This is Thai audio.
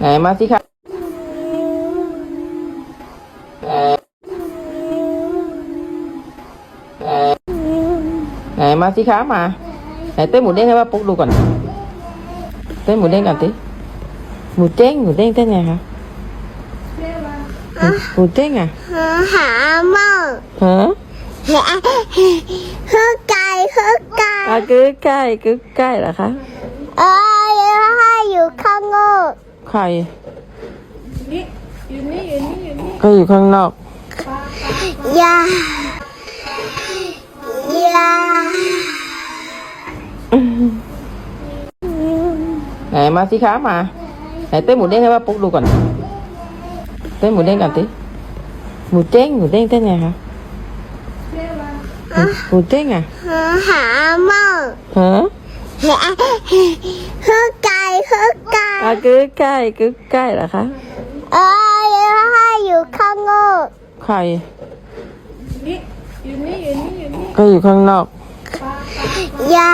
ไหนมาสิคะไหนมาสิคะมาไหนเต้นหมูเด้งให้ว่าปุ๊กดูก่อน เต้นหมูเด้งก่อนสิหมูเด้งหมูเด้งเต้นไงคะหมูหมูเด้งอะหาหาหม้อฮะคือไก่คือไก่อะกึกใกล้กึกใกล้เหรอคะเอ้ยให้อยู่ข้างนอก ใครก็อยู่ข้างนอกอยาอยาไหนมาสิคะมา ไหนเต้นหมูเด้งให้ว่าปุ๊กดูก่อน เต้นหมูเด้งก่อนสิหมูเด้งหมูเด้งเต้นไงคะหมูหมูเด้งอะหาหาหม้อฮะคือไก่คือไก่ อะกึกใกล้กึกใกล้เหรอคะเอ้ยให้อยู่ข้างนอกใครก็อยู่ข้างนอก อยา